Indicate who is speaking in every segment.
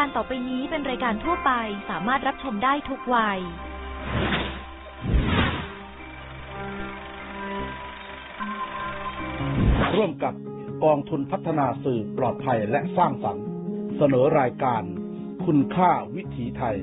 Speaker 1: การต่อไปนี้เป็นรายการทั่วไปสามารถรับชมได้ทุกวัย
Speaker 2: ร่วมกับกองทุนพัฒนาสื่อปลอดภัยและสร้างสรรค์ เสนอรายการ คุณค่าวิถีไทย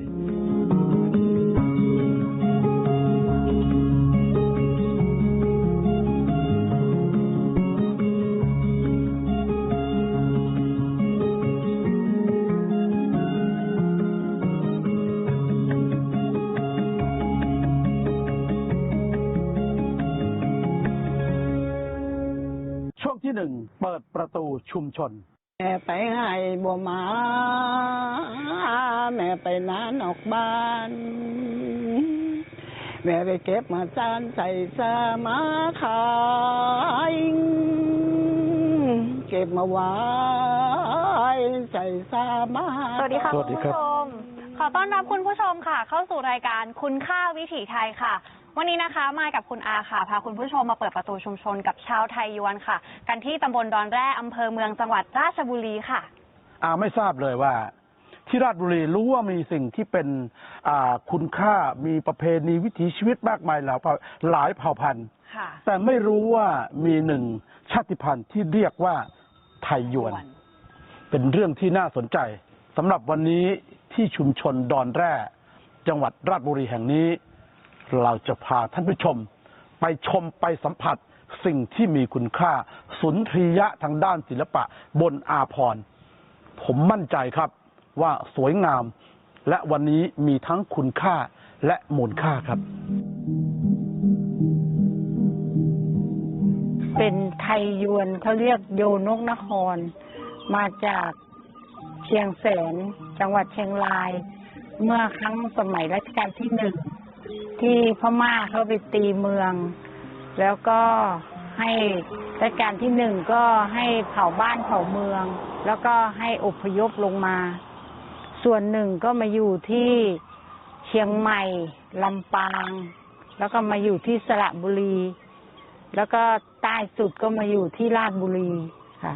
Speaker 2: ที่หนึ่งเปิดประตูชุมชน
Speaker 3: แม่ไปให้บัวมา แม่ไปนานออกบ้าน แม่ไปเก็บมาจานใส่ซามาขายเก็บมาไว้ใส่ซามา
Speaker 4: สวัสดีค่ะ
Speaker 2: สวัสดี
Speaker 4: คุณ
Speaker 2: ครับ
Speaker 4: ผู้ชม ขอต้อนรับคุณผู้ชมค่ะ เข้าสู่รายการคุณค่าวิถีไทยค่ะ วันนี้นะคะมากับคุณอาค่ะ พาคุณผู้ชมมาเปิดประตูชุมชนกับชาวไทยยวนค่ะ กันที่ตำบลดอนแร่อำเภอเมืองจังหวัดราชบุรีค่ะ
Speaker 2: อาไม่ทราบเลยว่า ที่ราชบุรีรู้ว่ามีสิ่งที่เป็นอ่าคุณค่ามีประเพณีวิถีชีวิตมากมายหลายเผ่าหลายเผ่าพันธุ์
Speaker 4: ค่ะ
Speaker 2: แต่ไม่รู้ว่ามีหนึ่งชาติพันธุ์ที่เรียกว่าไทยยวน เป็นเรื่องที่น่าสนใจสำหรับวันนี้ที่ชุมชนดอนแร่ จังหวัดราชบุรีแห่งนี้ เราจะพาท่านผู้ชม ไปชมไปสัมผัสสิ่งที่มีคุณค่า สุนทรียะทางด้านศิลปะบนอาพร ผมมั่นใจครับว่าสวยงาม และวันนี้มีทั้งคุณค่าและมูลค่าครับ
Speaker 5: เป็นไทยยวนเขาเรียกโยนกนคร มาจากเชียงแสน จังหวัดเชียงราย เมื่อครั้งสมัยรัชกาลที่หนึ่ง ที่พม่าเขาไปตีเมือง แล้วก็ให้รัชกาลที่หนึ่งก็ให้เผาบ้านเผาเมือง แล้วก็ให้อพยพลงมา ส่วนหนึ่งก็มาอยู่ที่เชียงใหม่ลำปาง แล้วก็มาอยู่ที่สระบุรี แล้วก็ใต้สุดก็มาอยู่ที่ราชบุรีค่ะ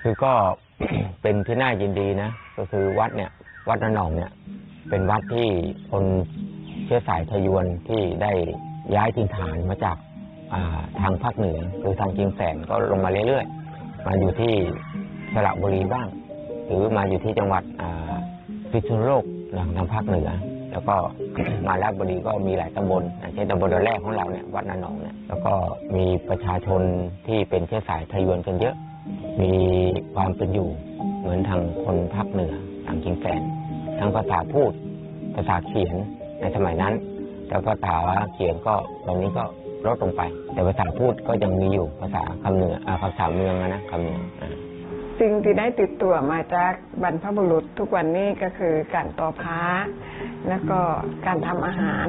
Speaker 6: คือก็เป็นที่น่ายินดีนะ ก็คือวัดเนี่ย วัดระนองเนี่ย เป็นวัดที่คน ชื้อสายไทยยวนที่ได้ย้ายถิ่นฐานมาจากาทางภาคเหนือหรือทางเชียงแสนก็ลงมาเรื่อยๆ มาอยู่ที่สระบุรีบ้าง หรือมาอยู่ที่จังหวัดพิษณุโลกทางภาคเหนือ แล้วก็มาราชบุรีก็มีหลายตำบลเช่นตำบลแรกของเราเนี่ยวัดนาหนองเนี่ยแล้วก็มีประชาชนที่เป็นเชื้อสายไทยยวนกันเยอะ มีความเป็นอยู่เหมือนทางคนภาคเหนือทางเชียงแสนทั้งภาษาพูดภาษาเขียน ในสมัยนั้น แล้วภาษาเขียนก็ตอนนี้ก็ลดลงไป แต่ภาษาพูดก็ยังมีอยู่ภาษาคำเหนือภาษาเมืองนะคำเหนือ
Speaker 3: สิ่งที่ได้ติดตัวมาจากบรรพบุรุษทุกวันนี้ก็คือการต่อพ้า แล้วก็การทำอาหาร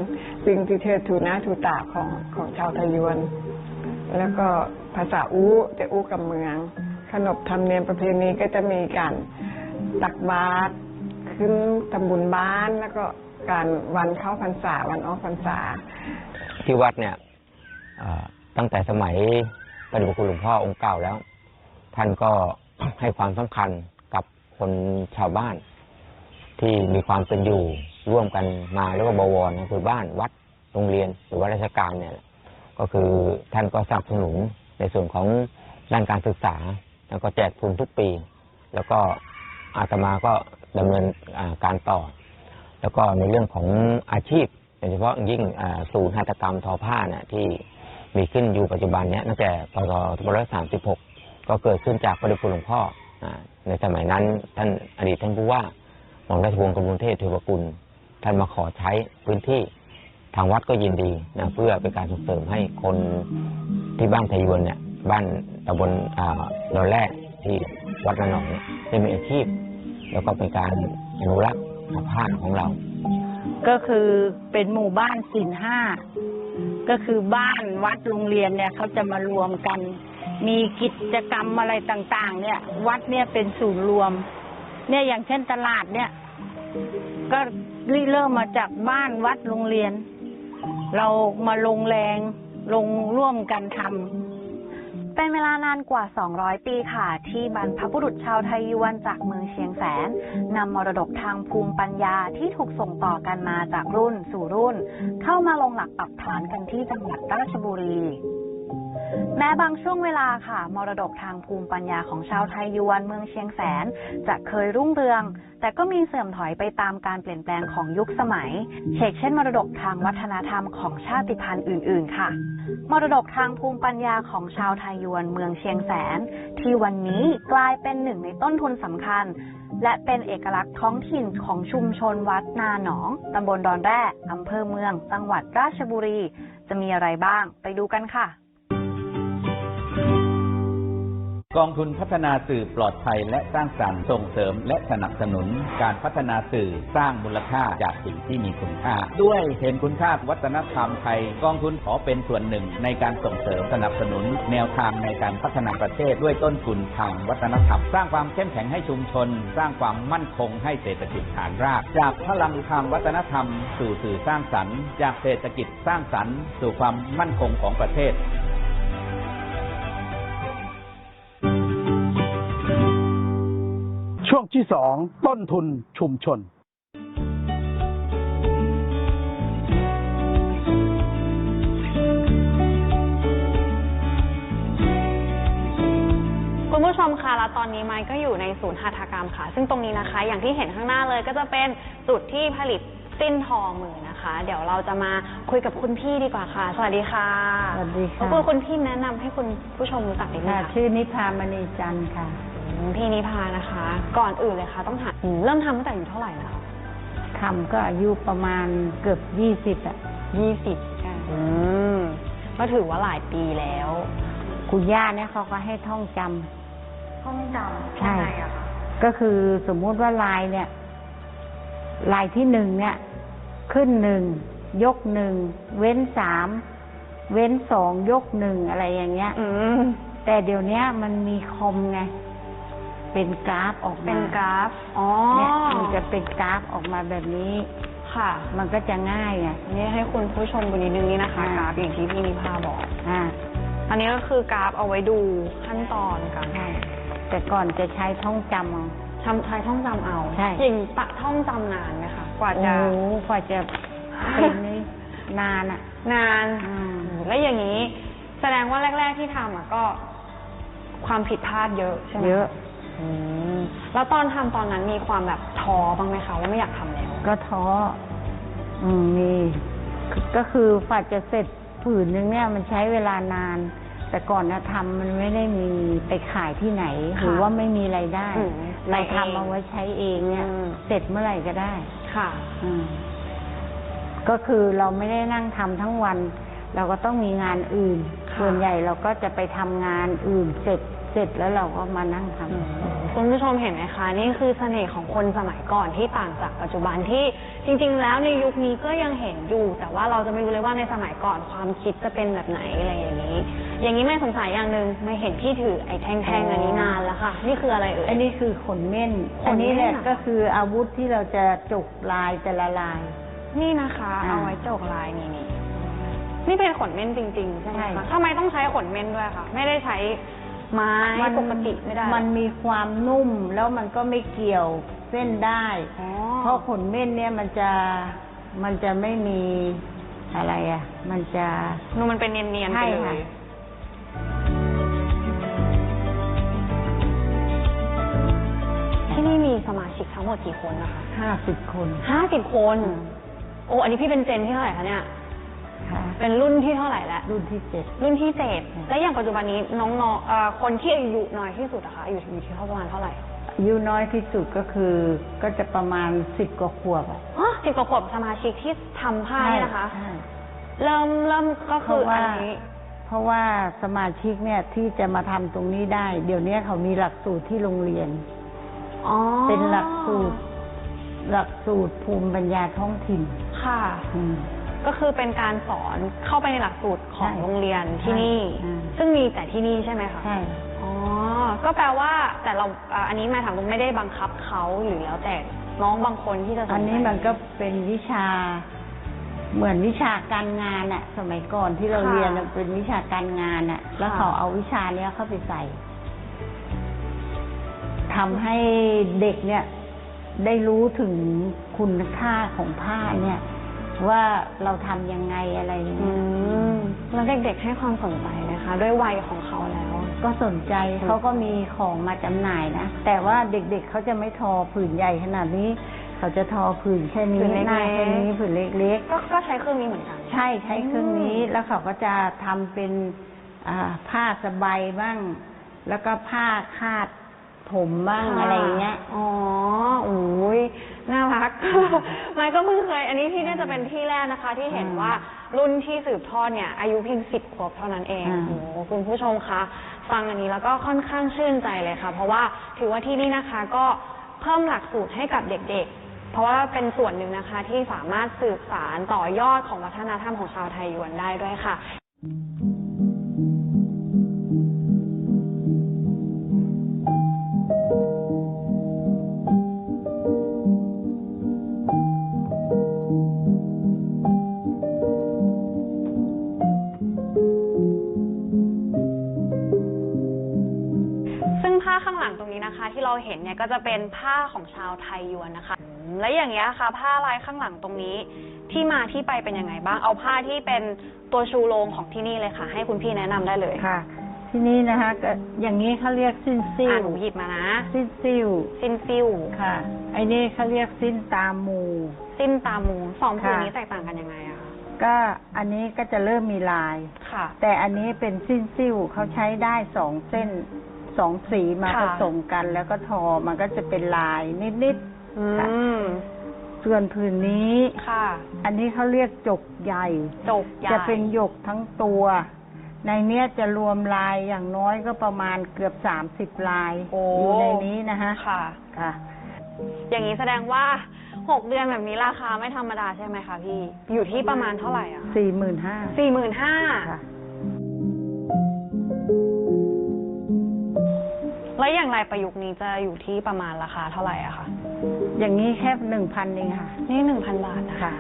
Speaker 3: สิ่งที่เธอถูหน้าถูตาของของชาวไทยยวน แล้วก็ภาษาอู้จะอู้กับเมือง ขนบธรรมเนียมประเพณีก็จะมีการตักบาตรขึ้นทำบุญบ้านแล้วก็ การวันเข้าพรรษาวันออกพรรษา
Speaker 6: ที่วัดเนี่ยเอ่อตั้งแต่สมัยพระเดชพระคุณหลวงพ่อองค์เก่าแล้ว ท่านก็ให้ความสำคัญกับคนชาวบ้าน ที่มีความเป็นอยู่ร่วมกันมาเรียกว่าบวรนะคือบ้านวัดโรงเรียนหรือว่าราชการเนี่ย ก็คือท่านก็สนับสนุนในส่วนของด้านการศึกษา แล้วก็แจกทุนทุกปี แล้วก็อาตมาก็ดำเนินอ่าการต่อ แล้วก็ในเรื่องของอาชีพโดยเฉพาะยิ่งศูนย์หัตถกรรมทอผ้าเนี่ยที่มีขึ้นอยู่ปัจจุบันเนี้ยตั้งแต่พศ2536 ก็เกิดขึ้นจากพระเดชคุณหลวงพ่อในสมัยนั้นท่านอดีตท่านผู้ว่าหม่อมราชวงศ์กำมลเทพเทวกุล ท่านมาขอใช้พื้นที่ทางวัดก็ยินดีนะเพื่อเป็นการส่งเสริมให้คนที่บ้านไทยวนเนี่ยบ้านตำบลดอนแรกที่วัดระนองเนี่ยได้มีอาชีพ แล้วก็เป็นการอนุรักษ์ ผ้าของเรา
Speaker 5: ก็คือเป็นหมู่บ้านสินห้าก็คือบ้านวัดโรงเรียนเนี่ยเขาจะมารวมกัน มีกิจกรรมอะไรต่าง ๆ เนี่ย วัดเนี่ยเป็นศูนย์รวม เนี่ยอย่างเช่นตลาดเนี่ย ก็รเริ่มมาจากบ้านวัดโรงเรียน เรามาลงแรงลงร่วมกันทำ
Speaker 4: เป็นเวลานานกว่า 200 ปีค่ะ ที่บรรพบุรุษชาวไทยยวนจากเมืองเชียงแสนนำมรดกทางภูมิปัญญาที่ถูกส่งต่อกันมาจากรุ่นสู่รุ่น เข้ามาลงหลักปักฐานกันที่จังหวัดราชบุรี แม้บางช่วงเวลาค่ะ มรดกทางภูมิปัญญาของชาวไทยยวนเมืองเชียงแสน จะเคยรุ่งเรือง แต่ก็มีเสื่อมถอยไปตามการเปลี่ยนแปลงของยุคสมัย เช่นเช่น มรดกทางวัฒนธรรมของชาติพันธุ์อื่น ๆ ค่ะ มรดกทางภูมิปัญญาของชาวไทยยวนเมืองเชียงแสน ที่วันนี้กลายเป็นหนึ่งในต้นทุนสำคัญ และเป็นเอกลักษณ์ท้องถิ่นของชุมชนวัดนาหนองตำบลดอนแร่อำเภอเมือง จังหวัดราชบุรี จะมีอะไรบ้าง ไปดูกันค่ะ
Speaker 7: กองทุนพัฒนาสื่อปลอดภัยและสร้างสรรค์ส่งเสริมและสนับสนุน การพัฒนาสื่อสร้างมูลค่าจากสิ่งที่มีคุณค่า ด้วยเห็นคุณค่าวัฒนธรรมไทย กองทุนขอเป็นส่วนหนึ่งในการส่งเสริมสนับสนุน แนวทางในการพัฒนาประเทศด้วยต้นทุนทางวัฒนธรรม สร้างความเข้มแข็งให้ชุมชน สร้างความมั่นคงให้เศรษฐกิจฐานราก จากพลังทางวัฒนธรรม สู่สื่อสร้างสรรค์ จากเศรษฐกิจสร้างสรรค์ สู่ความมั่นคงของประเทศ
Speaker 2: ที่สองต้นทุนชุมชน
Speaker 4: คุณผู้ชมคะแล้วตอนนี้ไมค์ก็อยู่ในศูนย์หัตถกรรมค่ะ ซึ่งตรงนี้นะคะ อย่างที่เห็นข้างหน้าเลยก็จะเป็นจุดที่ผลิตสิ้นทอมือนะคะ เดี๋ยวเราจะมาคุยกับคุณพี่ดีกว่าค่ะ สวัสดีค่ะ
Speaker 5: สวัสดีค่ะ
Speaker 4: รบกวนคุณพี่แนะนำให้คุณผู้ชมรู้จักนิดนึง
Speaker 5: ค่ะ
Speaker 4: ค่ะ
Speaker 5: ชื่อนิพามณีจันทร์ค่ะ
Speaker 4: อืม พี่นิพานะคะ ก่อนอื่นเลยค่ะ ต้องถามอืมเริ่มทำตั้งแต่อายู่เท่าไหร่นะคะ
Speaker 5: ทำก็อายุประมาณเกือบยี่สิบอะ
Speaker 4: ยี่สิบอืมก็ถือว่าหลายปีแล้ว
Speaker 5: คุณย่าเนี่ยเขาก็ให้ท่องจำ
Speaker 4: ต้องจำ
Speaker 5: ใช่
Speaker 4: ยังไงอะคะ
Speaker 5: ก็คือสมมุติว่าลายเนี่ย ลายที่หนึ่งเนี่ย ขึ้นหนึ่งยกหนึ่งเว้นสามเว้นสองยกหนึ่งอะไรอย่างเงี้ย
Speaker 4: อืม
Speaker 5: แต่เดี๋ยวเนี้ยมันมีคอมไง เป็นกราฟออกมา
Speaker 4: เป็นกราฟ อ๋อ
Speaker 5: เนี่ยมันจะเป็นกราฟออกมาแบบนี้
Speaker 4: ค่ะ
Speaker 5: มันก็จะง่ายไง
Speaker 4: นี่ให้คุณผู้ชมดูนิดนึงนี่นะคะ
Speaker 5: อ่าก
Speaker 4: ราฟอย่างที่พี่นิพาบอก
Speaker 5: อ่า
Speaker 4: อันนี้ก็คือกราฟเอาไว้ดูขั้นตอนการ
Speaker 5: ใช่แต่ก่อนจะใช้ท่องจำเอา
Speaker 4: ทำใช้ท่องจำเอา
Speaker 5: ใช่
Speaker 4: อย่างตะท่องจำนานไหมคะ กว่า
Speaker 5: โอ้
Speaker 4: จะ
Speaker 5: โหกว่าจะเป็นนี่นานอะ
Speaker 4: นาน
Speaker 5: อืม
Speaker 4: แล้วอย่างนี้ แสดงว่าแรก ๆที่ทำอะก็ ความผิดพลาดเยอะใช่ไหม
Speaker 5: เยอะ
Speaker 4: อืมแล้วตอนทำตอนนั้นมีความแบบท้อบ้างไหมคะว่าไม่อยากทำแล้ว
Speaker 5: ก็ท้ออืมมีคือก็คือฝ่าจะเสร็จผืนนึงเนี่ยมันใช้เวลานาน แต่ก่อนนะทำมันไม่ได้มีไปขายที่ไหนหรือว่าไม่มีไรายได้
Speaker 4: อืม
Speaker 5: เรา
Speaker 4: ใช้เอง
Speaker 5: ทำเอาไว้ใช้เองเนี่ย
Speaker 4: อืม
Speaker 5: เสร็จเมื่อไหร่ก็ได้
Speaker 4: ค่ะ
Speaker 5: อืมก็คือเราไม่ได้นั่งทำทั้งวัน เราก็ต้องมีงานอื่น
Speaker 4: ค่ะ
Speaker 5: ส่วนใหญ่เราก็จะไปทำงานอื่นเสร็จ เสร็จแล้วเราก็มานั่งทำ
Speaker 4: คุณผู้ชมเห็นไหมคะนี่คือเสน่ห์ของคนสมัยก่อนที่ต่างจากปัจจุบันที่จริง ๆ แล้วในยุคนี้ก็ยังเห็นอยู่ แต่ว่าเราจะไม่รู้เลยว่าในสมัยก่อนความคิดจะเป็นแบบไหนอะไรอย่างนี้ อย่างนี้ไม่สงสัยอย่างหนึ่งไม่เห็นพี่ถือไอ้แท่งๆอันนี้นานแล้วค่ะ นี่คืออะไรเอ่ย
Speaker 5: อันนี้คือขนเม่น
Speaker 4: ขนเม่น
Speaker 5: อันนี้แหละ
Speaker 4: เหรอ
Speaker 5: ก็คืออาวุธที่เราจะจกลายแต่ละลาย
Speaker 4: นี่นะคะ
Speaker 5: อ่า
Speaker 4: เอาไว้โจกลายนี่นี่นี่เป็นขนเม่นจริง ๆ ใช่ไหม
Speaker 5: ใช่
Speaker 4: คะทำไมต้องใช้ขนเม่นด้วยคะไม่ได้ใช้ ไม้ปกติไม่ได้
Speaker 5: มันมีความนุ่มแล้วมันก็ไม่เกี่ยวเส้นได้
Speaker 4: อ๋อ
Speaker 5: เพราะขนเม่นเนี่ยมันจะมันจะไม่มีอะไรอะ มันจะ
Speaker 4: นูมันเป็นเนียนๆไป
Speaker 5: ใช่
Speaker 4: เล
Speaker 5: ค่ะ
Speaker 4: ย ที่นี่มีสมาชิกทั้งหมดกี่คนนะคะ
Speaker 5: ห้าสิบคน
Speaker 4: ห้าสิบคน โอ้ อันนี้พี่เป็นเจนที่เท่าไหร่คะเนี่ย
Speaker 5: ค่ะ
Speaker 4: เป็นรุ่นที่เท่าไหร่แล้ว
Speaker 5: รุ่นที่เจ็ด
Speaker 4: รุ่นที่เจ็ด
Speaker 5: อืม
Speaker 4: และอย่างปัจจุบันนี้น้องๆเอ่อคนที่อายุน้อยที่สุดอะคะอยู่อยู่ที่ประมาณเท่าไหร่
Speaker 5: อายุน้อยที่สุดก็คือ ก็จะประมาณสิบกว่าขวบอะ
Speaker 4: สิบกว่าขวบสมาชิกที่ทำผ้าเนี่ยนะคะ
Speaker 5: ใช่
Speaker 4: เริ่มเริ่มก็
Speaker 5: เพ
Speaker 4: คือ
Speaker 5: ราะว่า
Speaker 4: อันนี้
Speaker 5: เพราะว่าสมาชิกเนี่ยที่จะมาทำตรงนี้ได้ เดี๋ยวนี้เขามีหลักสูตรที่โรงเรียน
Speaker 4: อ๋อ
Speaker 5: เป็นหลักสูตร หลักสูตรภูมิปัญญาท้องถิ่น
Speaker 4: ค่ะ
Speaker 5: อืม
Speaker 4: ก็คือเป็นการสอนเข้าไปในหลักสูตรของ
Speaker 5: ใช่
Speaker 4: โรงเรียนที่นี่
Speaker 5: ใช่อืม
Speaker 4: ซึ่งมีแต่ที่นี่ใช่ไหมคะ
Speaker 5: ใช่
Speaker 4: อ๋อ ก็แปลว่าแต่เราอ่าอันนี้หมายถามว่าไม่ได้บังคับเขาหรือแล้วแต่น้องบางคนที่จะสนใจ
Speaker 5: อันนี้มันก็เป็นวิชา เหมือนวิชาการงานอะสมัยก่อนที่เรา
Speaker 4: ค่ะ
Speaker 5: เรียนอะเป็นวิชาการงานอะแล้ว
Speaker 4: ค่ะ
Speaker 5: เขาเอาวิชาเนี้ยเข้าไปใส่ทำให้เด็กเนี่ย ได้รู้ถึงคุณค่าของผ้าเนี่ย ว่าเราทำยังไงอะไรยังไง
Speaker 4: อืมแล้วเด็กๆให้ความสนใจนะคะ ด้วยวัยของเขาแล้ว
Speaker 5: ก็สนใจเขาก็มีของมาจำหน่ายนะ แต่ว่าเด็กๆเขาจะไม่ทอผืนใหญ่ขนาดนี้ เขาจะทอผืนแค่นี้
Speaker 4: ผืนเล็กๆ
Speaker 5: หน้าแค่นี้ผืนเล็ก
Speaker 4: ก็ก็ใช้เครื่องนี้เหมือนกัน
Speaker 5: ๆ ใช่ใช้เครื่องนี้
Speaker 4: อืม
Speaker 5: แล้วเขาก็จะทำเป็นอ่าผ้าสบายบ้าง แล้วก็ผ้าคาดผมบ้างอะไรเงี้ย
Speaker 4: อ๋อโอ้ย น่ารักไม่ก็เพิ่งเคย อันนี้ที่น่าจะเป็นที่แรกนะคะ ที่เห็น
Speaker 5: อืม
Speaker 4: ว่ารุ่นที่สืบทอดเนี่ยอายุเพียงสิบขวบเท่านั้นเอง
Speaker 5: อืม
Speaker 4: โอ้โหคุณผู้ชมคะฟังอันนี้แล้วก็ค่อนข้างชื่นใจเลยค่ะ เพราะว่าถือว่าที่นี่นะคะก็เพิ่มหลักสูตรให้กับเด็กๆ เพราะว่าเป็นส่วนหนึ่งนะคะที่สามารถสืบสารต่อยอดของวัฒนธรรมของชาวไทยยวนได้ด้วยค่ะ ก็จะเป็นผ้าของชาวไทยยวนนะคะอืมและอย่างเงี้ยค่ะ ผ้าลายข้างหลังตรงนี้ที่มาที่ไปเป็นยังไงบ้าง เอาผ้าที่เป็นตัวชูโรงของที่นี่เลยค่ะ ให้คุณพี่แนะนำได้เลย
Speaker 5: ค่ะ ที่นี่นะคะก็อย่างนี้เขาเรียกสิ้นซิ่
Speaker 4: อ่าวหนูหยิบมานะ
Speaker 5: สิ้นซิ่ว
Speaker 4: สิ้นซิ่ว
Speaker 5: ค่ะ ไอ้นี่เขาเรียกสิ้นตามหมู
Speaker 4: สิ้นตามูสองผืน
Speaker 5: ค่ะ
Speaker 4: นี้แตกต่างกันยังไงอะคะ
Speaker 5: ก็อันนี้ก็จะเริ่มมีลาย
Speaker 4: ค่ะ
Speaker 5: แต่อันนี้เป็นสิ้นซิ่วเขาใช้ได้สองเส้น สองสีมา
Speaker 4: ค่ะ
Speaker 5: ผสมกันแล้วก็ทอมันก็จะเป็นลายนิด
Speaker 4: อื
Speaker 5: ค่ะ
Speaker 4: ม
Speaker 5: ๆ ส่วนผืนนี้
Speaker 4: ค่ะ
Speaker 5: อันนี้เขาเรียกจกใหญ่
Speaker 4: จกใหญ่
Speaker 5: จะเป็นหยกทั้งตัว ในเนี้ยจะรวมลายอย่างน้อยก็ประมาณเกือบสามสิบลาย
Speaker 4: โอ้
Speaker 5: อยู่ในนี้นะคะ
Speaker 4: ค่ะ
Speaker 5: ค่ะ
Speaker 4: อย่างนี้แสดงว่าหกเดือนแบบนี้ราคาไม่ธรรมดาใช่ไหมคะพี่ อยู่ที่ประมาณเท่าไหร่อะ
Speaker 5: สี่หมื่นห้า
Speaker 4: สี่หมื่นห้า
Speaker 5: ค่ะ
Speaker 4: แล้วอย่างลายประยุกต์นี้จะอยู่ที่ประมาณราคาเท่าไหร่อะคะ
Speaker 5: อย่างนี้แค่หนึ่งพันเองค่ะ
Speaker 4: นี่หนึ่งพันบาทนะคะ
Speaker 5: ค่ะ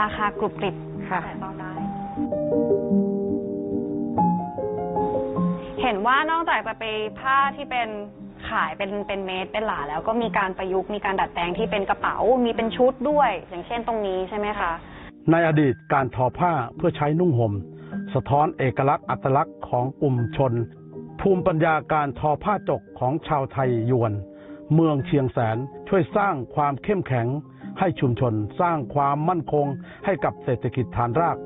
Speaker 4: ราคากรุบกริบ
Speaker 5: ค่ะ
Speaker 4: แต่ต้องได้ เห็นว่านอกจากจะไปผ้าที่เป็นขายเป็นเป็นเมตรเป็นหลาแล้วก็มีการประยุกต์มีการดัดแปลงที่เป็นกระเป๋ามีเป็นชุดด้วย อย่างเช่นตรงนี้ใช่ไหมคะ
Speaker 2: ในอดีตการทอผ้าเพื่อใช้นุ่งห่ม สะท้อนเอกลักษณ์อัตลักษณ์ของกลุ่มชน ภูมิปัญญาการทอผ้าจกของชาวไทยยวน เมืองเชียงแสนช่วยสร้างความเข้มแข็งให้ชุมชนสร้างความมั่นคงให้กับเศรษฐกิจฐานราก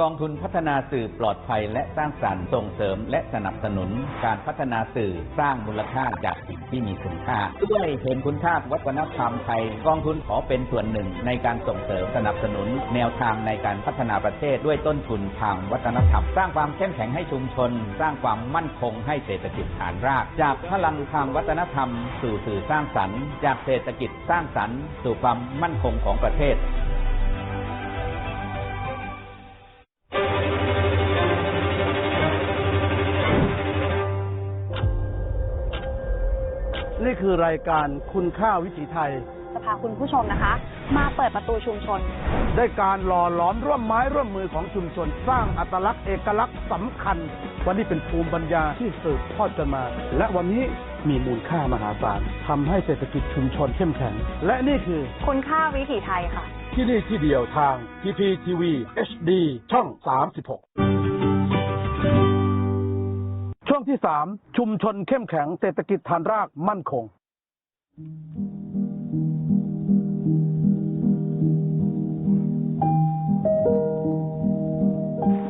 Speaker 7: กองทุนพัฒนาสื่อปลอดภัยและสร้างสรรค์ส่งเสริม และสนับสนุนการพัฒนาสื่อสร้างมูลค่าจากสิ่งที่มีคุณค่าด้วยเห็นคุณค่าวัฒนธรรมไทย กองทุนขอเป็นส่วนหนึ่งในการส่งเสริมสนับสนุน แนวทางในการพัฒนาประเทศด้วยต้นทุนทางวัฒนธรรม สร้างความเข้มแข็งให้ชุมชน สร้างความมั่นคงให้เศรษฐกิจฐานราก จากพลังทางวัฒนธรรม สู่สื่อสร้างสรรค์ จากเศรษฐกิจสร้างสรรค์ สู่ความมั่นคงของประเทศ
Speaker 2: นี่คือรายการคุณค่าวิถีไทย
Speaker 4: จะพาคุณผู้ชมนะคะ มาเปิดประตูชุมชน
Speaker 2: ได้การหล่อหลอมร่วมไม้ร่วมมือของชุมชน สร้างอัตลักษณ์เอกลักษณ์สำคัญ วันนี้เป็นภูมิปัญญาที่สืบทอดกันมา และวันนี้มีมูลค่ามหาศาลทำให้เศรษฐกิจชุมชนเข้มแข็ง และนี่คือ
Speaker 4: คุณค่าวิถีไทยค่ะ
Speaker 2: ที่นี่ที่เดียวทาง PPTV HD ช่อง 36 ช่วงที่3ชุมชนเข้มแข็งเศรษฐกิจฐานรากมั่นคง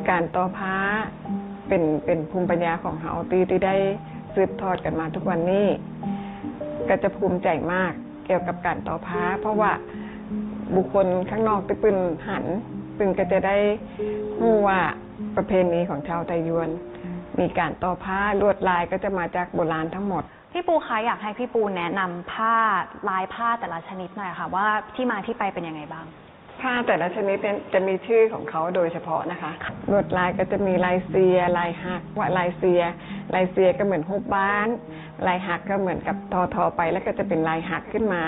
Speaker 3: การต่อผ้าเป็นเป็นภูมิปัญญาของเฮาตีที่ได้สืบทอดกันมาทุกวันนี้ ก็จะภูมิใจมากเกี่ยวกับการต่อผ้า เพราะว่าบุคคลข้างนอกที่ปืนหัน ซึ่งก็จะได้รู้ว่าประเพณีของชาวไทยยวน มีการต่อผ้าลวดลายก็จะมาจากโบราณทั้งหมด
Speaker 4: พี่ปูคะอยากให้พี่ปูแนะนำผ้าลายผ้าแต่ละชนิดหน่อยค่ะ ว่าที่มาที่ไปเป็นยังไงบ้าง
Speaker 3: ผ้าแต่ละชนิดเนี่ยจะมีชื่อของเขาโดยเฉพาะนะคะลวดลายก็จะมีลายเซีย ลายหักว่าลายเซีย ลายเซียก็เหมือนฮุบบ้าน ลายหักก็เหมือนกับทอทอไปแล้วก็จะเป็นลายหักขึ้นมา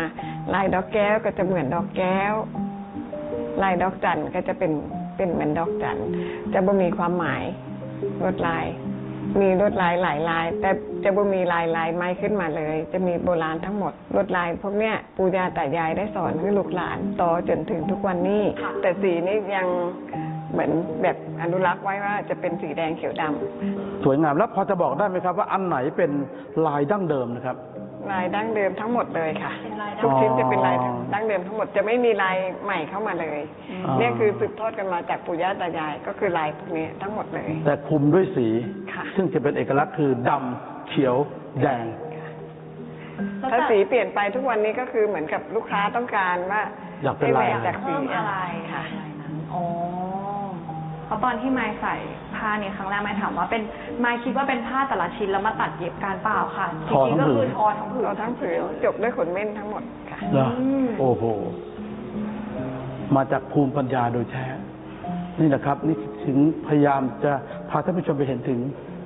Speaker 3: ลายดอกแก้วก็จะเหมือนดอกแก้ว ลายดอกจันก็จะเป็นเป็นเหมือนดอกจันจะบ่มีความหมายลวดลาย มีลวดลายหลายลาย แต่จะบ่มีลายลายไม้ขึ้นมาเลย จะมีโบราณทั้งหมดลวดลายพวกเนี้ยปู่ย่าตายายได้สอนให้ลูกหลานต่อจนถึงทุกวันนี้ แต่สีนี่ยังเหมือนแบบอนุรักษ์ไว้ว่าจะเป็นสีแดงเขียวดำ
Speaker 2: สวยงามแล้วพอจะบอกได้ไหมครับว่าอันไหนเป็นลายดั้งเดิมนะครับ
Speaker 3: ลายดั้งเดิมทั้งหมดเลยค่ะ ทุกชิ้นจะเป็นลายดั้งเดิมทั้งหมดจะไม่มีลายใหม่เข้ามาเลย
Speaker 2: อ๋อ
Speaker 3: เนี่ยคือสืบทอดกันมาจากปู่ย่าตายาย ก็คือลายพวกนี้ทั้งหมดเลย
Speaker 2: แต่คลุมด้วยสี
Speaker 3: ค่ะ
Speaker 2: ซึ่งจะเป็นเอกลักษณ์คือดำเขียวแดง
Speaker 3: ถ้าสีเปลี่ยนไปทุกวันนี้ก็คือเหมือนกับลูกค้าต้องการว่า
Speaker 2: อยากเป็นลาย
Speaker 3: ให้แหวจากสี
Speaker 4: เพิ่มอะไร
Speaker 3: ค่ะ
Speaker 4: อ๋อเพ ราะตอนที่ไม้ใส่ผ้านี้ครั้งแรกไม้ถามว่าเป็นไม้คิดว่าเป็นผ้าแต่ละชิ้นแล้วมาตัดเย็บการเปล่าค่ะจ
Speaker 2: ทอ
Speaker 4: ริง
Speaker 2: ทั้
Speaker 4: ๆ
Speaker 2: ง
Speaker 4: ก็
Speaker 2: ผืน
Speaker 4: คือทอทั้งผืน
Speaker 3: เราทั้งผืนจบด้วยขนเม่นทั้งหมดค่ะ
Speaker 2: เหรอ
Speaker 4: อืม
Speaker 2: โอ้โห มาจากภูมิปัญญาโดยแท้ นี่นะครับ นี่ถึงพยายามจะพาท่านผู้ชมไปเห็นถึง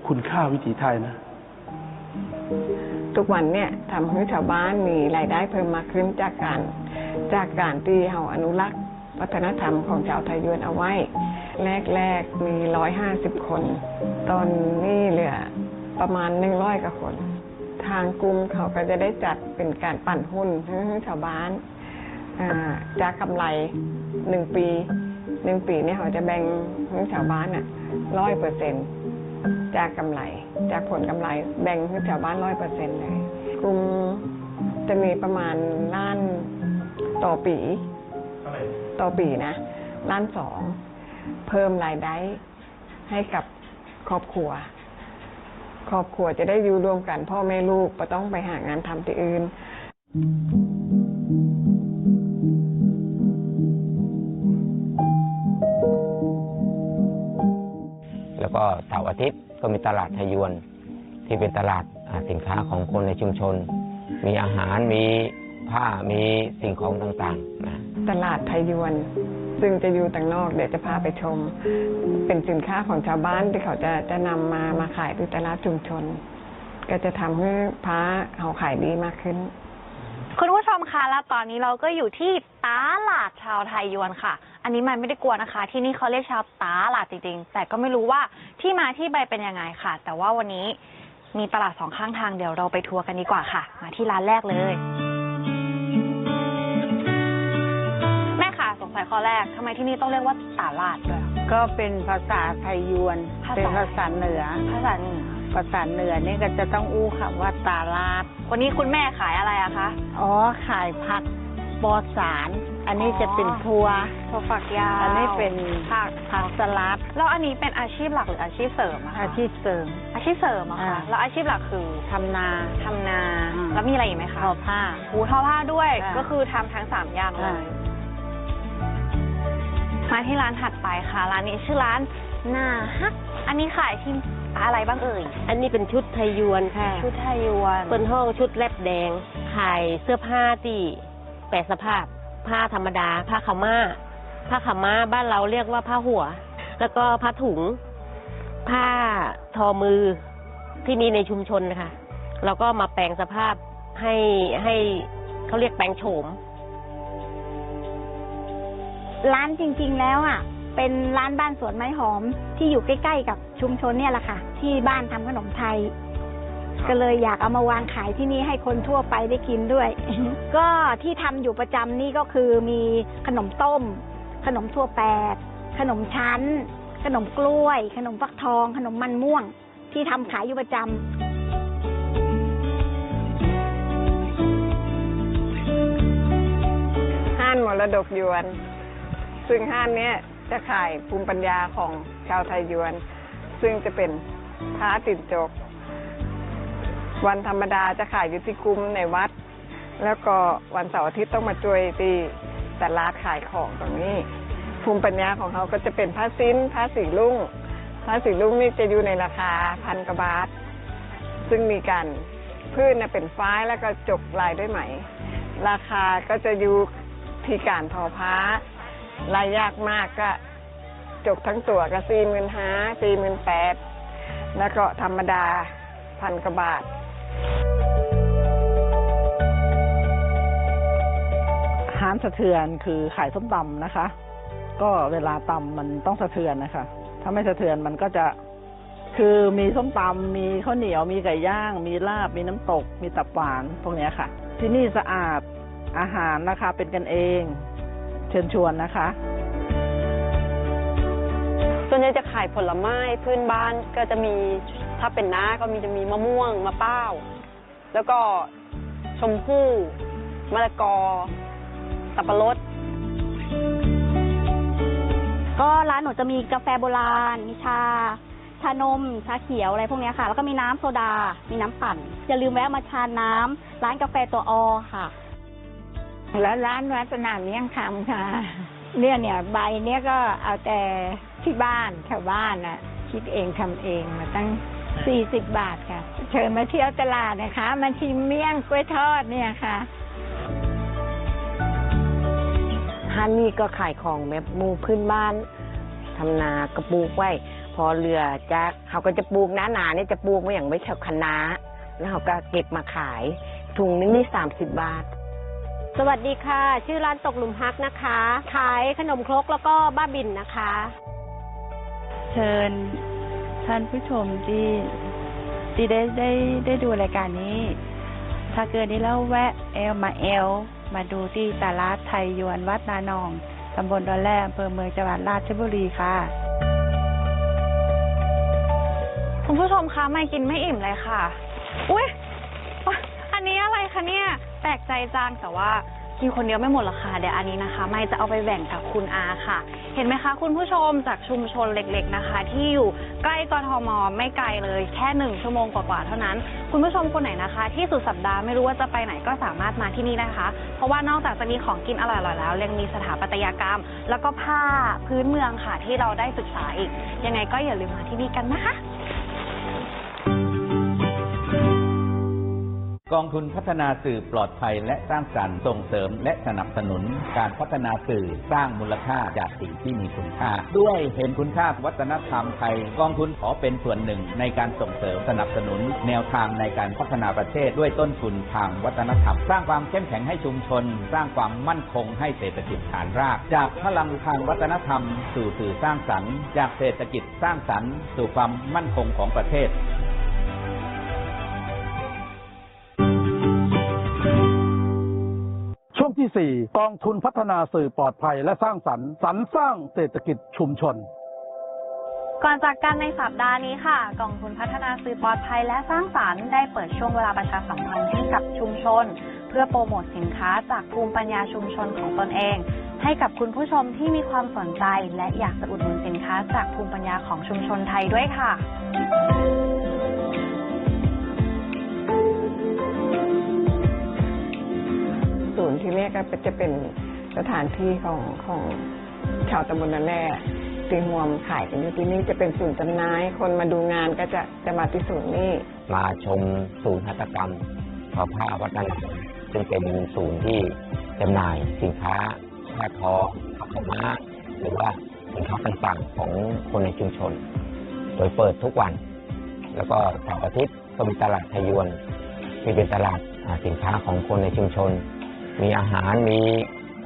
Speaker 2: คุณค่าวิถีไทยนะ
Speaker 3: ทุกวันเนี่ยทำให้ชาวบ้านมีรายได้เพิ่มมากขึ้นจากการ จากการที่เราอนุรักษ์ วัฒนธรรมของชาวไทยยวนเอาไว้ แรกๆมีร้อยห้าสิบคน ตอนนี้เหลือประมาณหนึ่งร้อยกว่าคน ทางกลุ่มเขาก็จะได้จัดเป็นการปั่นหุ้นให้ชาวบ้านอ่าจากกำไรหนึ่งปีหนึ่งปีเนี่ยเขาจะแบ่งให้ชาวบ้านอะร้อยเปอร์เซ็นต์จากกำไร จากผลกำไรแบ่งให้ชาวบ้านร้อยเปอร์เซ็นต์เลยกลุ่มจะมีประมาณล้านต่อปี ต่อปีนะล้านสอง เพิ่มรายได้ให้กับครอบครัว ครอบครัวจะได้อยู่รวมกัน พ่อแม่ลูกไม่ต้องไปหางานทำที่อื่น
Speaker 6: แล้วก็เสาร์อาทิตย์ก็มีตลาดไทยยวน ที่เป็นตลาดอ่าสินค้าของคนในชุมชน มีอาหารมีผ้ามีสิ่งของต่างๆนะ
Speaker 3: ตลาดไทยยวน ซึ่งจะอยู่ต่างนอกเดี๋ยวจะพาไปชม เป็นสินค้าของชาวบ้านที่เขาจะจะนำมามาขายที่ตลาดชุมชน ก็จะทำให้พ้าเขาขายดีมากขึ้น
Speaker 4: คุณผู้ชมคะแล้วตอนนี้เราก็อยู่ที่ตาหลาดชาวไทยยวนค่ะ อันนี้มันไม่ได้กลัวนะคะ ที่นี่เขาเรียกชาวตาหลาดจริงๆ แต่ก็ไม่รู้ว่าที่มาที่ไปเป็นยังไงค่ะ แต่ว่าวันนี้มีตลาดสองข้างทางเดี๋ยวเราไปทัวร์กันดีกว่าค่ะ มาที่ร้านแรกเลย ข้อแรกทำไมที่นี่ต้องเรียกว่าตลาดด้วย
Speaker 5: ก็เป็นภาษาไทยยวน
Speaker 4: ภาษา
Speaker 5: เป็นภาษาเหนือ
Speaker 4: ภาษาเหนือ
Speaker 5: ภาษาเหนือนี่ก็จะต้องอู้คำว่าตาลาด
Speaker 4: วันนี้คุณแม่ขายอะไรอะคะ
Speaker 5: อ๋อ ขายผักปอสาร อันนี้จะเป็นทัว
Speaker 4: ถั่วฝักยาว
Speaker 5: อันนี้เป็น
Speaker 4: ผัก
Speaker 5: ผักสลัด
Speaker 4: แล้วอันนี้เป็นอาชีพหลักหรืออาชีพเสริมอะคะ
Speaker 5: อาชีพเสริม
Speaker 4: อาชีพเสริมอะค่ะ
Speaker 5: อ่า
Speaker 4: แล้วอาชีพหลักคือ
Speaker 5: ทำนา
Speaker 4: ทำนา
Speaker 5: อืม
Speaker 4: แล้วมีอะไรอีกไหมคะ
Speaker 5: ทอผ้า
Speaker 4: หูทอผ้าด้วย
Speaker 5: อ่า
Speaker 4: ก็คือทำทั้งสามอย่างเล
Speaker 5: อ่า
Speaker 4: ย มาที่ร้านถัดไปค่ะ ร้านนี้ชื่อร้านนาฮัก อันนี้ขายที่อะไรบ้างเอ่ย
Speaker 8: อันนี้เป็นชุดไทยยวนค่ะ
Speaker 4: ชุดไทยยวน
Speaker 8: เป็นห้องชุดแลบแดง ขายเสื้อผ้าที่แปรสภาพ ผ้าธรรมดา ผ้าขาวม้า ผ้าขาวม้าบ้านเราเรียกว่าผ้าหัว แล้วก็ผ้าถุง ผ้าทอมือที่มีในชุมชนนะคะ เราก็มาแปลงสภาพให้ให้เขาเรียกแปลงโฉม
Speaker 9: ร้านจริง ๆ แล้วอะ เป็นร้านบ้านสวนไม้หอมที่อยู่ใกล้ ๆ กับชุมชนเนี่ยแหละค่ะ ที่บ้านทำขนมไทย ก็เลยอยากเอามาวางขายที่นี่ให้คนทั่วไปได้กินด้วย ก็ที่ทำอยู่ประจำนี่ก็คือมีขนมต้ม ขนมทั่วแปด ขนมชั้น ขนมกล้วย ขนมฟักทอง ขนมมันม่วง ที่ทำขายอยู่ประจำ
Speaker 3: ห้านมรดกยวน ซึ่งห้านนี้จะขายภูมิปัญญาของชาวไทยยวน ซึ่งจะเป็นพ้าติดจก วันธรรมดาจะขายอยู่ที่คุ้มในวัด แล้วก็วันเสาร์อาทิตย์ต้องมาช่วยที่ตลาดขายของตรงนี้ ภูมิปัญญาของเขาก็จะเป็นผ้าสิ้นผ้าสีลุ่งผ้าสีลุ่งนี่จะอยู่ในราคาพันกว่าบาท ซึ่งมีการพื้นะเป็นฝ้ายแล้วก็จกลายด้วยไหม ราคาก็จะอยู่ที่การทอผ้า รายยากมากก็จกทั้งตัวก็สี่หมื่นห้าสี่หมื่นแปดแล้วก็ธรรมดาพันกว่าบาท
Speaker 10: หารสะเทือนคือขายส้มตำนะคะ ก็เวลาตำมันต้องสะเทือนนะคะ ถ้าไม่สะเทือนมันก็จะคือมีส้มตำมีข้าวเหนียวมีไก่ย่าง มีลาบมีน้ำตก มีตับหวานพวกนี้ค่ะ ที่นี่สะอาดอาหารนะคะเป็นกันเอง เชิญชวนนะคะ
Speaker 4: ส่วนใหญ่จะขายผลไม้พื้นบ้านก็จะมีถ้าเป็นน้าก็มีจะมีมะม่วงมะเป้า แล้วก็ชมพู่มะละกอ สับปะรด
Speaker 9: ก็ร้านหนูจะมีกาแฟโบราณ มีชา ชานม ชาเขียวอะไรพวกเนี้ยค่ะ แล้วก็มีน้ำโซดา มีน้ำปั่น อย่าลืมแวะมาทานน้ำร้านกาแฟตัวอค่ะ
Speaker 5: แล้วร้านวัฒนาเมี่ยงคำค่ะ เนี่ยเนี่ยใบเนี่ยก็เอาแต่ที่บ้านแถวบ้านน่ะ คิดเองทำเองมาตั้งสี่สิบบาทค่ะ เชิญมาเที่ยวตลาดนะคะ มาชิมเมี่ยงกล้วยทอดเนี่ยค่ะ
Speaker 8: ฮันนี่ก็ขายของแบบมูพื้นบ้านทำนากระปลูกไว้ พอเรือจะเขาก็จะปลูกหนาหนาเนี่ยจะปลูกไว้อย่างไม่แถวคะน้าแล้วเขาก็เก็บมาขายถุงนึงนี่สามสิบบาท
Speaker 9: สวัสดีค่ะ ชื่อร้านตกหลุมฮักนะคะ ขายขนมครกแล้วก็บ้าบินนะคะ
Speaker 11: เชิญท่านผู้ชมที่ที่ได้ได้ได้ดูรายการนี้ ถ้าเกิดนี้แล้วแวะเอลมาเอล มาดูที่ตลาดไทยยวนวัดนานองตำบลดอนแร่อำเภอเมืองจังหวัดราชบุรีค่ะ
Speaker 4: คุณผู้ชมคะไม่กินไม่อิ่มเลยค่ะ อุ้ยอันนี้อะไรคะเนี่ย แปลกใจจังแต่ว่ากินคนเดียวไม่หมดหรอกค่ะเดี๋ยวอันนี้นะคะ ไม่จะเอาไปแบ่งกับคุณอาค่ะ เห็นไหมคะคุณผู้ชมจากชุมชนเล็กๆนะคะ ที่อยู่ใกล้กทมไม่ไกลเลยแค่หนึ่งชั่วโมงกว่าๆเท่านั้น คุณผู้ชมคนไหนนะคะ ที่สุดสัปดาห์ไม่รู้ว่าจะไปไหนก็สามารถมาที่นี่นะคะ เพราะว่านอกจากจะมีของกินอร่อยๆแล้วยังมีสถาปัตยกรรม แล้วก็ผ้าพื้นเมืองค่ะที่เราได้ศึกษาอีก ยังไงก็อย่าลืมมาที่นี่กันนะคะ
Speaker 7: กองทุนพัฒนาสื่อปลอดภัยและสร้างสรรค์ส่งเสริมและสนับสนุน การพัฒนาสื่อสร้างมูลค่าจากสิ่งที่มีคุณค่า ด้วยเห็นคุณค่าวัฒนธรรมไทย กองทุนขอเป็นส่วนหนึ่งในการส่งเสริมสนับสนุน แนวทางในการพัฒนาประเทศด้วยต้นทุนทางวัฒนธรรม สร้างความเข้มแข็งให้ชุมชน สร้างความมั่นคงให้เศรษฐกิจฐานราก จากพลังทางวัฒนธรรม สู่สื่อสร้างสรรค์ จากเศรษฐกิจสร้างสรรค์ สู่ความมั่นคงของประเทศ
Speaker 2: ที่สี่กองทุนพัฒนาสื่อปลอดภัยและสร้างสรรค์สรรสร้างเศรษฐกิจชุมชน
Speaker 4: ก่อนจากกันในสัปดาห์นี้ค่ะ กองทุนพัฒนาสื่อปลอดภัยและสร้างสรรค์ได้เปิดช่วงเวลาประชาสัมพันธ์ให้กับชุมชน เพื่อโปรโมทสินค้าจากภูมิปัญญาชุมชนของตนเอง ให้กับคุณผู้ชมที่มีความสนใจ และอยากจะอุดหนุนสินค้าจากภูมิปัญญาของชุมชนไทยด้วยค่ะ
Speaker 3: ศูนย์ที่นี่ก็จะเป็นสถานที่ของของชาวตำบลนาแร่ตีรวมขายกันอยู่ที่นี่จะเป็นศูนย์จำหน่าย คนมาดูงานก็จะจะมาที่ศูนย์นี้
Speaker 6: มาชมศูนย์หัตถกรรมทอผ้าวัฒนธรรมซึ่งเป็นศูนย์ที่จำหน่ายสินค้าผ้าทอผ้าขวม้าหรือว่าสินค้าต่างๆของคนในชุมชน โดยเปิดทุกวัน แล้วก็เสาร์อาทิตย์ก็มีตลาดไทยยวนที่เป็นตลาดสินค้าของคนในชุมชน มีอาหารมี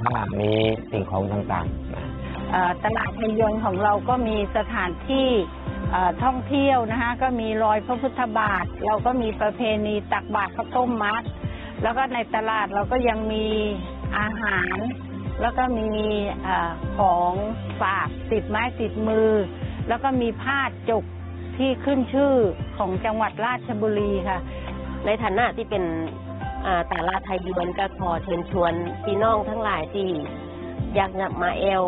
Speaker 6: ผ้ามีสิ่งของต่างๆนะ
Speaker 5: เอ่อตลาดไทยยนต์ของเราก็มีสถานที่เอ่อท่องเที่ยวนะคะก็มีรอยพระพุทธบาท เราก็มีประเพณีตักบาตรข้าวต้มมัด แล้วก็ในตลาดเราก็ยังมีอาหาร แล้วก็มีเออของฝากติดไม้ติดมือ แล้วก็มีผ้าจุกที่ขึ้นชื่อของจังหวัดราชบุรีค่ะ
Speaker 8: ในฐานะที่เป็น อ่าตลาไทยยวนก็ขอเชิญชวนพี่น้องทั้งหลายที่อยากนำมาแอล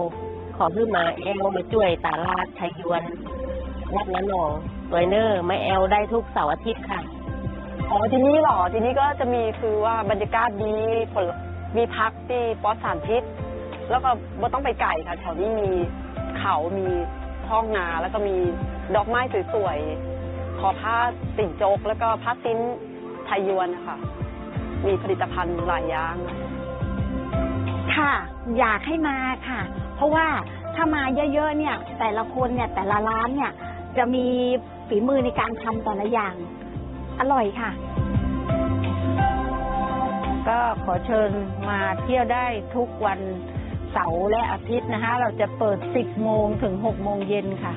Speaker 8: ขอขึ้นมาแอลมาช่วยตลาดไทยยวนวัดละนองตัวเนอร์มาแอลได้ทุกเสาร์อาทิตย์ค่ะ
Speaker 4: อ๋อที่นี่เหรอที่นี่ก็จะมีคือว่าบรรยากาศดีผลมีพักที่ปลอดสารพิษ แล้วก็บ่ต้องไปไก่ค่ะแถวนี้มีเขามีท้องนาแล้วก็มีดอกไม้สวยๆทอผ้าติ่งโจก แล้วก็ผ้าติ้นไทยยวนนะคะ มีผลิตภัณฑ์หลายอย่าง
Speaker 9: ค่ะ อยากให้มาค่ะ เพราะว่าถ้ามาเยอะๆเนี่ย แต่ละคนเนี่ยแต่ละร้านเนี่ย จะมีฝีมือในการทำแต่ละอย่าง อร่อยค่ะ
Speaker 5: ก็ขอเชิญมาเที่ยวได้ทุกวันเสาร์และอาทิตย์นะคะ เราจะเปิด 10 โมงถึง 6 โมงเย็นค่ะ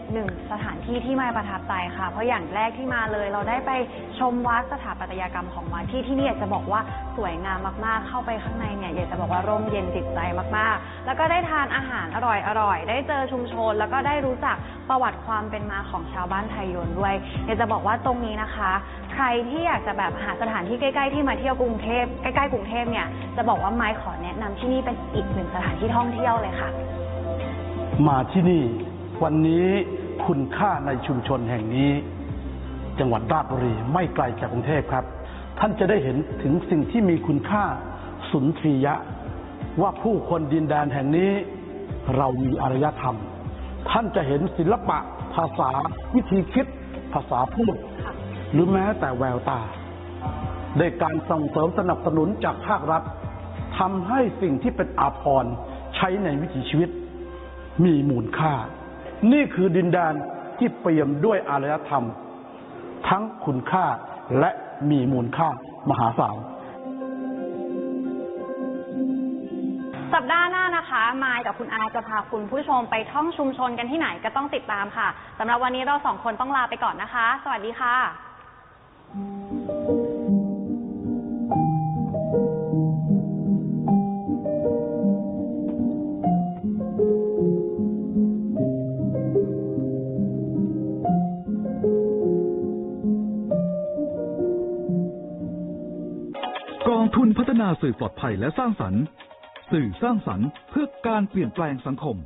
Speaker 4: อีกหนึ่งสถานที่ที่มาประทับใจค่ะ เพราะอย่างแรกที่มาเลย เราได้ไปชมวัดสถาปัตยกรรมของวัดที่ที่นี่อยากจะบอกว่าสวยงามมากๆ เข้าไปข้างในเนี่ยอยากจะบอกว่าร่มเย็นจิตใจมากๆ แล้วก็ได้ทานอาหารอร่อยๆได้เจอชุมชน แล้วก็ได้รู้จักประวัติความเป็นมาของชาวบ้านไทยยวนด้วยอยากจะบอกว่าตรงนี้นะคะ ใครที่อยากจะแบบหาสถานที่ใกล้ ๆ ที่มาเที่ยวกรุงเทพใกล้ๆกรุงเทพเนี่ยจะบอกว่าไม้ขอแนะนำที่นี่เป็นอีกหนึ่งสถานที่ท่องเที่ยวเลยค่ะ
Speaker 2: มาที่นี่ วันนี้คุณค่าในชุมชนแห่งนี้ จังหวัดราชบุรีไม่ไกลจากกรุงเทพครับ ท่านจะได้เห็นถึงสิ่งที่มีคุณค่าสุนทรียะ ว่าผู้คนดินแดนแห่งนี้ เรามีอารยธรรม ท่านจะเห็นศิลปะ ภาษา วิธีคิด ภาษาพูด หรือแม้แต่แววตาได้การส่งเสริมสนับสนุนจากภาครัฐทำให้สิ่งที่เป็นอาภรณ์ใช้ในวิถีชีวิต มีมูลค่า นี่คือดินแดนที่เปี่ยมด้วยอารยธรรม ทั้งคุณค่าและมีมูลค่ามหาศาล
Speaker 4: สัปดาห์หน้านะคะมายกับคุณอาจะพาคุณผู้ชมไปท่องชุมชนกันที่ไหนก็ต้องติดตามค่ะสำหรับวันนี้เราสองคนต้องลาไปก่อนนะคะ สวัสดีค่ะ
Speaker 12: สื่อปลอดภัยและสร้างสรรค์ สื่อสร้างสรรค์เพื่อการเปลี่ยนแปลงสังคม